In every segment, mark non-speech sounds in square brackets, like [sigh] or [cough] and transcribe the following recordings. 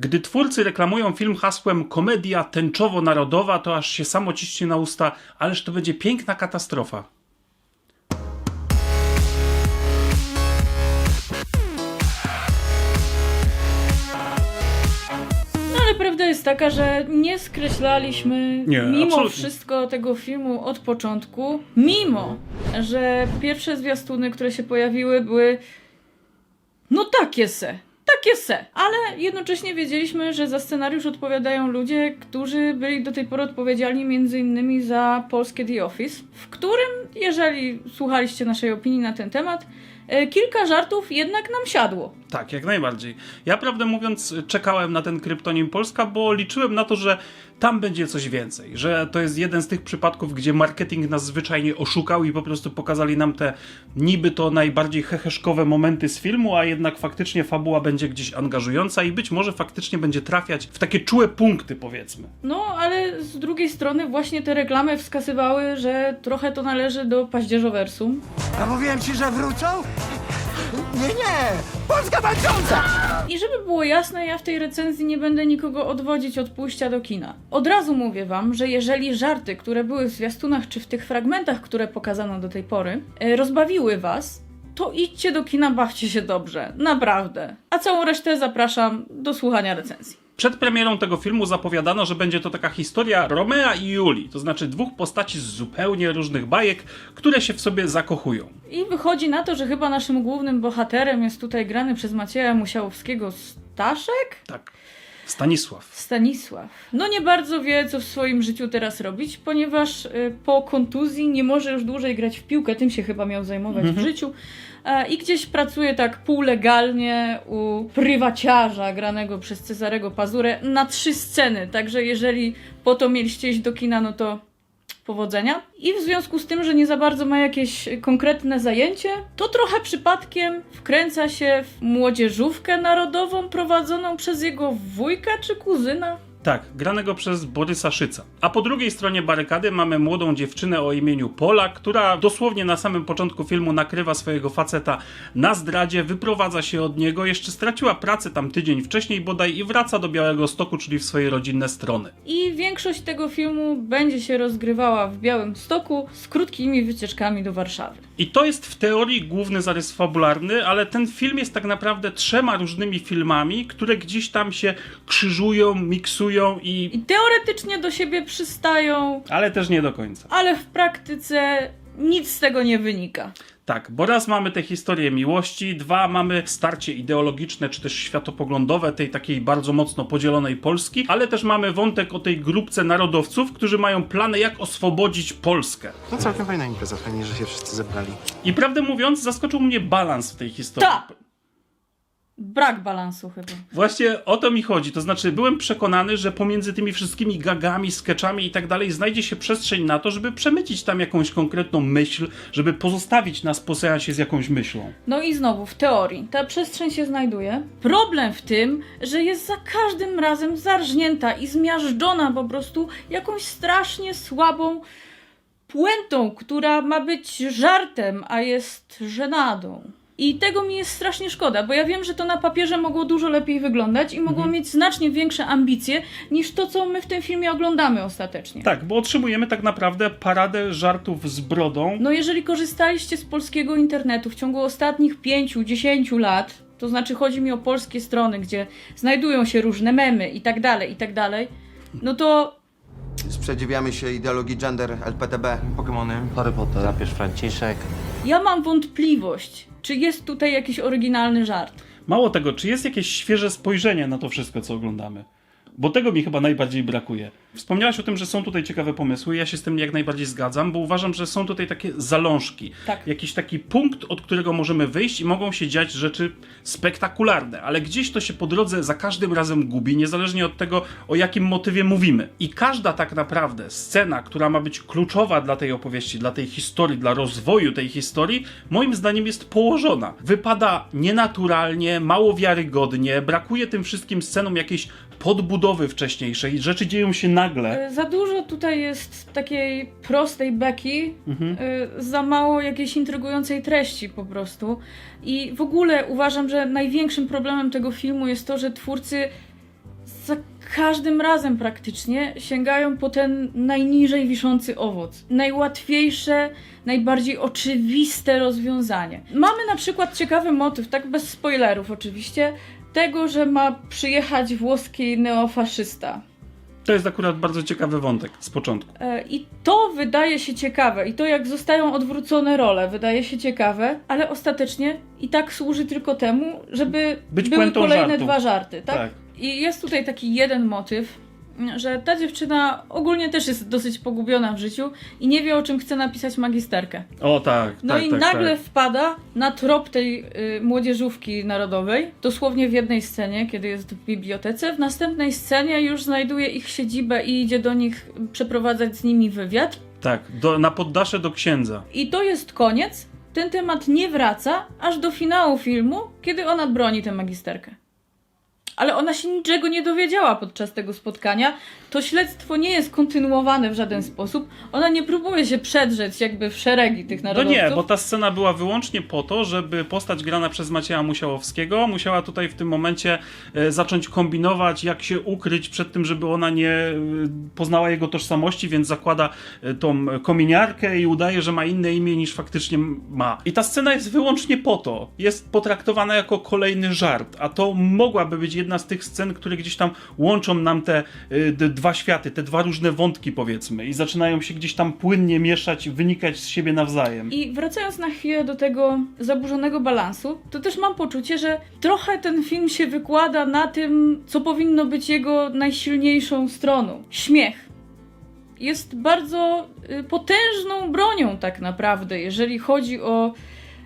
Gdy twórcy reklamują film hasłem komedia tęczowo-narodowa, to aż się samo ciśnie na usta, ależ to będzie piękna katastrofa. No ale prawda jest taka, że nie skreślaliśmy Nie, mimo absolutnie. wszystko tego filmu od początku, mimo że pierwsze zwiastuny, które się pojawiły, były no takie se. Takie se. Ale jednocześnie wiedzieliśmy, że za scenariusz odpowiadają ludzie, którzy byli do tej pory odpowiedzialni innymi za polskie The Office, w którym, jeżeli słuchaliście naszej opinii na ten temat, kilka żartów jednak nam siadło. Tak, jak najbardziej. Ja prawdę mówiąc czekałem na ten kryptonim Polska, bo liczyłem na to, że tam będzie coś więcej, że to jest jeden z tych przypadków, gdzie marketing nas zwyczajnie oszukał i po prostu pokazali nam te niby to najbardziej heheszkowe momenty z filmu, a jednak faktycznie fabuła będzie gdzieś angażująca i być może faktycznie będzie trafiać w takie czułe punkty, powiedzmy. No, ale z drugiej strony właśnie te reklamy wskazywały, że trochę to należy do paździerzowersum. A mówiłem ci, że wrócą? Nie, nie! Polska walcząca! I żeby było jasne, ja w tej recenzji nie będę nikogo odwodzić od pójścia do kina. Od razu mówię wam, że jeżeli żarty, które były w zwiastunach czy w tych fragmentach, które pokazano do tej pory, e, rozbawiły was, to idźcie do kina, bawcie się dobrze. Naprawdę. A całą resztę zapraszam do słuchania recenzji. Przed premierą tego filmu zapowiadano, że będzie to taka historia Romea i Julii, to znaczy dwóch postaci z zupełnie różnych bajek, które się w sobie zakochują. I wychodzi na to, że chyba naszym głównym bohaterem jest tutaj grany przez Macieja Musiałowskiego Staszek? Tak. Stanisław. Stanisław. No nie bardzo wie, co w swoim życiu teraz robić, ponieważ y, po kontuzji nie może już dłużej grać w piłkę, tym się chyba miał zajmować w życiu. E, I gdzieś pracuje tak półlegalnie u prywaciarza granego przez Cezarego Pazurę na trzy sceny. Także jeżeli po to mieliście iść do kina, no to powodzenia. I w związku z tym, że nie za bardzo ma jakieś konkretne zajęcie, to trochę przypadkiem wkręca się w młodzieżówkę narodową prowadzoną przez jego wujka czy kuzyna. Tak, granego przez Borysa Szyca. A po drugiej stronie barykady mamy młodą dziewczynę o imieniu Pola, która dosłownie na samym początku filmu nakrywa swojego faceta na zdradzie, wyprowadza się od niego, jeszcze straciła pracę tam tydzień wcześniej bodaj i wraca do Białego Stoku, czyli w swoje rodzinne strony. I większość tego filmu będzie się rozgrywała w Białym Stoku z krótkimi wycieczkami do Warszawy. I to jest w teorii główny zarys fabularny, ale ten film jest tak naprawdę trzema różnymi filmami, które gdzieś tam się krzyżują, miksują i... I teoretycznie do siebie przystają, ale też nie do końca. ale w praktyce nic z tego nie wynika. Tak, bo raz mamy tę historię miłości, dwa mamy starcie ideologiczne czy też światopoglądowe tej takiej bardzo mocno podzielonej Polski, ale też mamy wątek o tej grupce narodowców, którzy mają plany jak oswobodzić Polskę. No całkiem fajna impreza, fajnie, że się wszyscy zebrali. I prawdę mówiąc, zaskoczył mnie balans w tej historii. Tak. Brak balansu chyba. Właśnie o to mi chodzi. To znaczy, byłem przekonany, że pomiędzy tymi wszystkimi gagami, sketchami i tak dalej znajdzie się przestrzeń na to, żeby przemycić tam jakąś konkretną myśl, żeby pozostawić nas po seansie z jakąś myślą. No i znowu, w teorii, ta przestrzeń się znajduje. Problem w tym, że jest za każdym razem zarżnięta i zmiażdżona po prostu jakąś strasznie słabą puentą, która ma być żartem, a jest żenadą. I tego mi jest strasznie szkoda, bo ja wiem, że to na papierze mogło dużo lepiej wyglądać i mogło mieć znacznie większe ambicje niż to, co my w tym filmie oglądamy ostatecznie. Tak, bo otrzymujemy tak naprawdę paradę żartów z brodą. No jeżeli korzystaliście z polskiego internetu w ciągu ostatnich 5-10 lat, to znaczy chodzi mi o polskie strony, gdzie znajdują się różne memy i tak dalej, i tak dalej, no to Sprzeciwiamy się ideologii gender, LPTB. Pokemony, Harry Potter. Papież Franciszek. ja mam wątpliwość, czy jest tutaj jakiś oryginalny żart. Mało tego, czy jest jakieś świeże spojrzenie na to wszystko, co oglądamy? Bo tego mi chyba najbardziej brakuje. Wspomniałaś o tym, że są tutaj ciekawe pomysły. Ja się z tym jak najbardziej zgadzam, bo uważam, że są tutaj takie zalążki. Tak. Jakiś taki punkt, od którego możemy wyjść i mogą się dziać rzeczy spektakularne, ale gdzieś to się po drodze za każdym razem gubi, niezależnie od tego, o jakim motywie mówimy. I każda tak naprawdę scena, która ma być kluczowa dla tej opowieści, dla tej historii, dla rozwoju tej historii, moim zdaniem jest położona. Wypada nienaturalnie, mało wiarygodnie, brakuje tym wszystkim scenom jakiejś podbudowy wcześniejszej, rzeczy dzieją się nagle. E, Za dużo tutaj jest takiej prostej beki, e, za mało jakiejś intrygującej treści po prostu. I w ogóle uważam, że największym problemem tego filmu jest to, że twórcy za każdym razem praktycznie sięgają po ten najniżej wiszący owoc. Najłatwiejsze, najbardziej oczywiste rozwiązanie. Mamy na przykład ciekawy motyw, tak bez spoilerów oczywiście, tego, że ma przyjechać włoski neofaszysta. To jest akurat bardzo ciekawy wątek z początku. E, I to wydaje się ciekawe, i to jak zostają odwrócone role, wydaje się ciekawe, ale ostatecznie i tak służy tylko temu, żeby Być były kolejne żartu. dwa żarty, tak? Tak. I jest tutaj taki jeden motyw, że ta dziewczyna ogólnie też jest dosyć pogubiona w życiu i nie wie o czym chce napisać magisterkę. O tak, No tak, i tak, nagle tak. wpada na trop tej y, młodzieżówki narodowej, dosłownie w jednej scenie, kiedy jest w bibliotece. W następnej scenie już znajduje ich siedzibę i idzie do nich przeprowadzać z nimi wywiad. Tak, do, na poddasze do księdza. I to jest koniec. Ten temat nie wraca aż do finału filmu, kiedy ona broni tę magisterkę. Ale ona się niczego nie dowiedziała podczas tego spotkania. To śledztwo nie jest kontynuowane w żaden sposób. Ona nie próbuje się przedrzeć jakby w szeregi tych No narodowców. nie, bo ta scena była wyłącznie po to, żeby postać grana przez Macieja Musiałowskiego musiała tutaj w tym momencie e, zacząć kombinować, jak się ukryć przed tym, żeby ona nie e, poznała jego tożsamości, więc zakłada e, tą kominiarkę i udaje, że ma inne imię niż faktycznie ma. I ta scena jest wyłącznie po to. Jest potraktowana jako kolejny żart, a to mogłaby być jedna z tych scen, które gdzieś tam łączą nam te e, d- dwa światy, te dwa różne wątki powiedzmy i zaczynają się gdzieś tam płynnie mieszać, wynikać z siebie nawzajem. I wracając na chwilę do tego zaburzonego balansu, to też mam poczucie, że trochę ten film się wykłada na tym, co powinno być jego najsilniejszą stroną śmiech. Jest bardzo y, potężną bronią, tak naprawdę, jeżeli chodzi o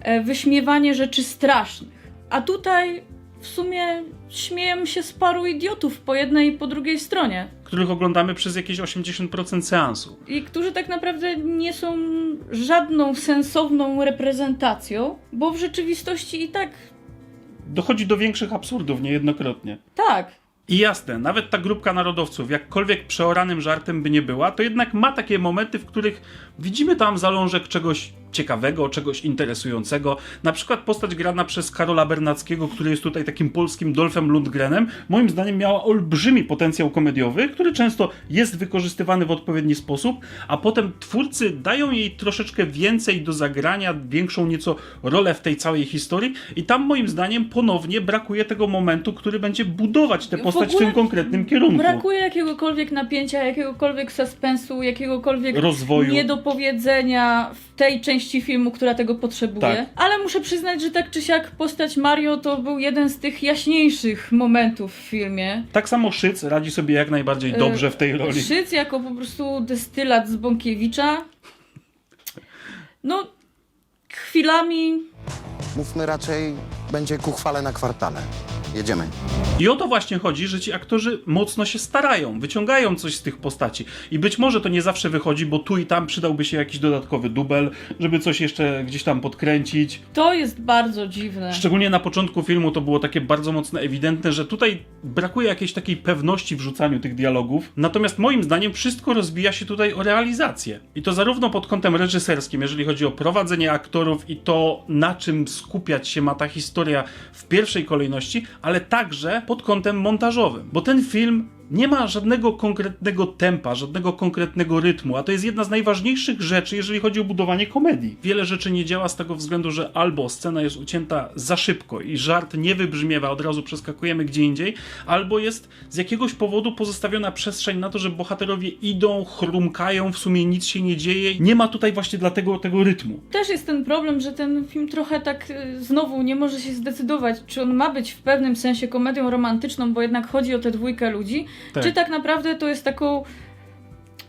e, wyśmiewanie rzeczy strasznych. A tutaj w sumie śmieją się z paru idiotów po jednej i po drugiej stronie. których oglądamy przez jakieś 80% seansu. i którzy tak naprawdę nie są żadną sensowną reprezentacją, bo w rzeczywistości i tak Dochodzi do większych absurdów niejednokrotnie. tak. I jasne, nawet ta grupka narodowców, jakkolwiek przeoranym żartem by nie była, to jednak ma takie momenty, w których widzimy tam zalążek czegoś ciekawego, czegoś interesującego. Na przykład postać grana przez Karola Bernackiego, który jest tutaj takim polskim Dolphem Lundgrenem, moim zdaniem miała olbrzymi potencjał komediowy, który często jest wykorzystywany w odpowiedni sposób, a potem twórcy dają jej troszeczkę więcej do zagrania, większą nieco rolę w tej całej historii i tam moim zdaniem ponownie brakuje tego momentu, który będzie budować tę W postać w, ogóle tym konkretnym kierunku. Brakuje jakiegokolwiek napięcia, jakiegokolwiek suspensu, jakiegokolwiek Rozwoju. niedopowiedzenia w tej części filmu, która tego potrzebuje. Tak. Ale muszę przyznać, że tak czy siak postać Mario to był jeden z tych jaśniejszych momentów w filmie. Tak samo Szyc radzi sobie jak najbardziej E, dobrze w tej roli. Szyc jako po prostu destylat z Bąkiewicza. No, chwilami Mówmy raczej, będzie ku chwale na kwartale. Jedziemy. I o to właśnie chodzi, że ci aktorzy mocno się starają, wyciągają coś z tych postaci. I być może to nie zawsze wychodzi, bo tu i tam przydałby się jakiś dodatkowy dubel, żeby coś jeszcze gdzieś tam podkręcić. to jest bardzo dziwne. Szczególnie na początku filmu to było takie bardzo mocno ewidentne, że tutaj brakuje jakiejś takiej pewności w rzucaniu tych dialogów. Natomiast moim zdaniem wszystko rozbija się tutaj o realizację. I to zarówno pod kątem reżyserskim, jeżeli chodzi o prowadzenie aktorów i to, na czym skupiać się ma ta historia w pierwszej kolejności, ale także pod kątem montażowym. Bo ten film nie ma żadnego konkretnego tempa, żadnego konkretnego rytmu, a to jest jedna z najważniejszych rzeczy, jeżeli chodzi o budowanie komedii. Wiele rzeczy nie działa z tego względu, że albo scena jest ucięta za szybko i żart nie wybrzmiewa, od razu przeskakujemy gdzie indziej, albo jest z jakiegoś powodu pozostawiona przestrzeń na to, że bohaterowie idą, chrumkają, w sumie nic się nie dzieje. Nie ma tutaj właśnie dlatego tego rytmu. Też jest ten problem, że ten film trochę tak y, znowu nie może się zdecydować, czy on ma być w pewnym sensie komedią romantyczną, bo jednak chodzi o tę dwójkę ludzi, Tak. czy tak naprawdę to jest taką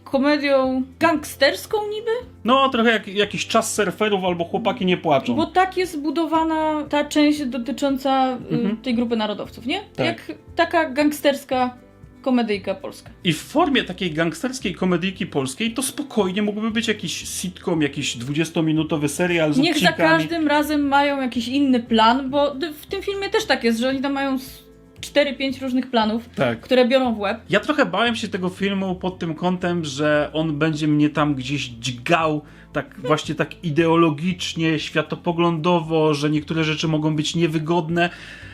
komedią gangsterską niby? No, trochę jak jakiś czas surferów albo chłopaki nie płaczą. Bo tak jest zbudowana ta część dotycząca y, Mhm. tej grupy narodowców, nie? Tak. Jak taka gangsterska komedyjka polska. I w formie takiej gangsterskiej komedyjki polskiej to spokojnie mógłby być jakiś sitcom, jakiś 20-minutowy serial z Niech za odcinkami. każdym razem mają jakiś inny plan, bo w tym filmie też tak jest, że oni tam mają 4-5 różnych planów, Tak. które biorą w łeb. Ja trochę bałem się tego filmu pod tym kątem, że on będzie mnie tam gdzieś dźgał, tak właśnie tak ideologicznie, światopoglądowo, że niektóre rzeczy mogą być niewygodne.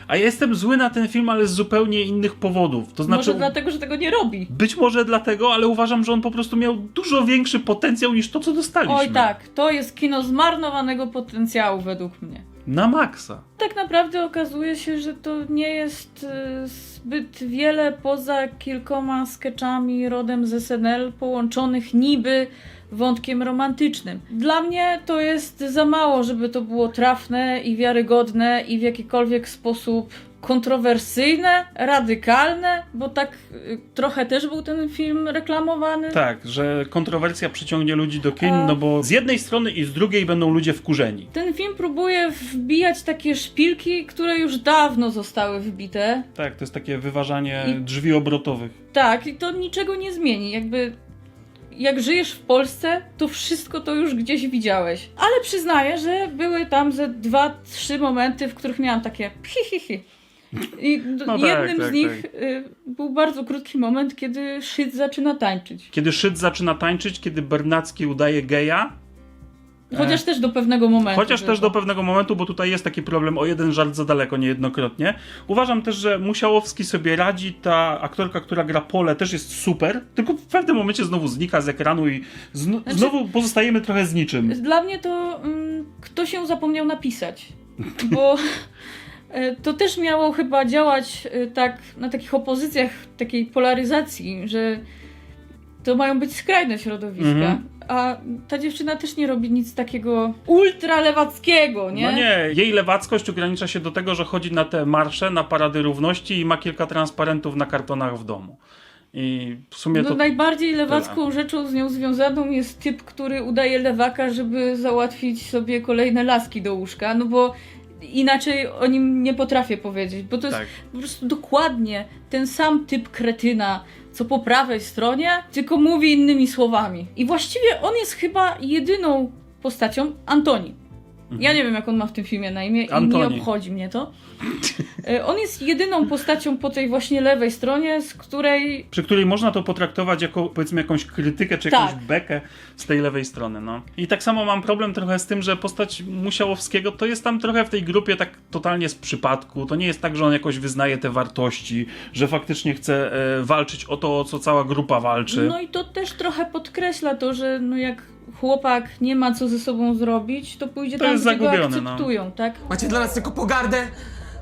A ja jestem zły na ten film, ale z zupełnie innych powodów. To znaczy. Może dlatego, że tego nie robi. Być może dlatego, ale uważam, że on po prostu miał dużo większy potencjał niż to, co dostaliśmy. Oj tak, to jest kino zmarnowanego potencjału według mnie. Na maksa. Tak naprawdę okazuje się, że to nie jest e, zbyt wiele poza kilkoma sketchami rodem z SNL połączonych niby wątkiem romantycznym. Dla mnie to jest za mało, żeby to było trafne i wiarygodne i w jakikolwiek sposób kontrowersyjne, radykalne, bo tak y, trochę też był ten film reklamowany. Tak, że kontrowersja przyciągnie ludzi do kin, A- no bo z jednej strony i z drugiej będą ludzie wkurzeni. Ten film próbuje wbijać takie szpilki, które już dawno zostały wbite. Tak, to jest takie wyważanie I- drzwi obrotowych. Tak, i to niczego nie zmieni. Jakby jak żyjesz w Polsce, to wszystko to już gdzieś widziałeś. Ale przyznaję, że były tam ze dwa, trzy momenty, w których miałam takie hi, hi, hi. I No tak, jednym tak, z nich y, był bardzo krótki moment, kiedy Szyd zaczyna tańczyć. Kiedy Szyd zaczyna tańczyć, kiedy Bernacki udaje geja, Chociaż też do pewnego momentu. chociaż też do pewnego momentu, bo tutaj jest taki problem o jeden żart za daleko niejednokrotnie. Uważam też, że Musiałowski sobie radzi, ta aktorka, która gra Pole też jest super, tylko w pewnym momencie znowu znika z ekranu i zno, Znaczy- znowu pozostajemy trochę z niczym. Dla mnie to mm, ktoś ją zapomniał napisać, bo e, [laughs] to też miało chyba działać e, tak na takich opozycjach, takiej polaryzacji, że to mają być skrajne środowiska. Mhm. A ta dziewczyna też nie robi nic takiego ultralewackiego, nie? No nie, jej lewackość ogranicza się do tego, że chodzi na te marsze, na parady równości i ma kilka transparentów na kartonach w domu. I w sumie No to... najbardziej lewacką rzeczą z nią związaną jest typ, który udaje lewaka, żeby załatwić sobie kolejne laski do łóżka, no bo inaczej o nim nie potrafię powiedzieć, bo to jest Tak. po prostu dokładnie ten sam typ kretyna, co po prawej stronie, tylko mówi innymi słowami. I właściwie on jest chyba jedyną postacią Antoni. Ja nie wiem, jak on ma w tym filmie na imię i nie. Antoni. obchodzi mnie to. E, On jest jedyną postacią po tej właśnie lewej stronie, z której przy której można to potraktować jako powiedzmy jakąś krytykę czy Tak. jakąś bekę z tej lewej strony. No. I tak samo mam problem trochę z tym, że postać Musiałowskiego to jest tam trochę w tej grupie tak totalnie z przypadku. To nie jest tak, że on jakoś wyznaje te wartości, że faktycznie chce e, walczyć o to, o co cała grupa walczy. No i to też trochę podkreśla to, że no jak chłopak nie ma co ze sobą zrobić, to pójdzie To tam, jest gdzie go no. akceptują, tak? Macie dla nas tylko pogardę,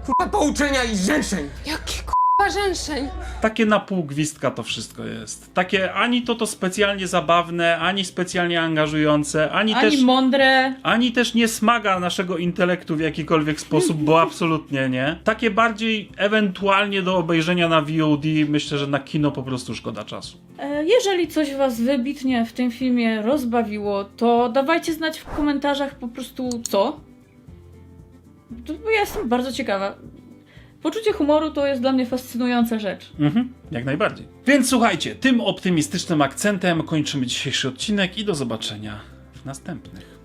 kurwa, pouczenia i zrzęszeń. Jaki k***a rzęszeń. Takie na pół gwizdka to wszystko jest. Takie ani to to specjalnie zabawne, ani specjalnie angażujące, ani, Ani też... mądre, ani też nie smaga naszego intelektu w jakikolwiek sposób, bo absolutnie nie. Takie bardziej ewentualnie do obejrzenia na VOD, myślę, że na kino po prostu szkoda czasu. E, Jeżeli coś Was wybitnie w tym filmie rozbawiło, to dawajcie znać w komentarzach po prostu co. Bo ja jestem bardzo ciekawa. Poczucie humoru to jest dla mnie fascynująca rzecz. Mhm, jak najbardziej. Więc słuchajcie, tym optymistycznym akcentem kończymy dzisiejszy odcinek i do zobaczenia w następnych.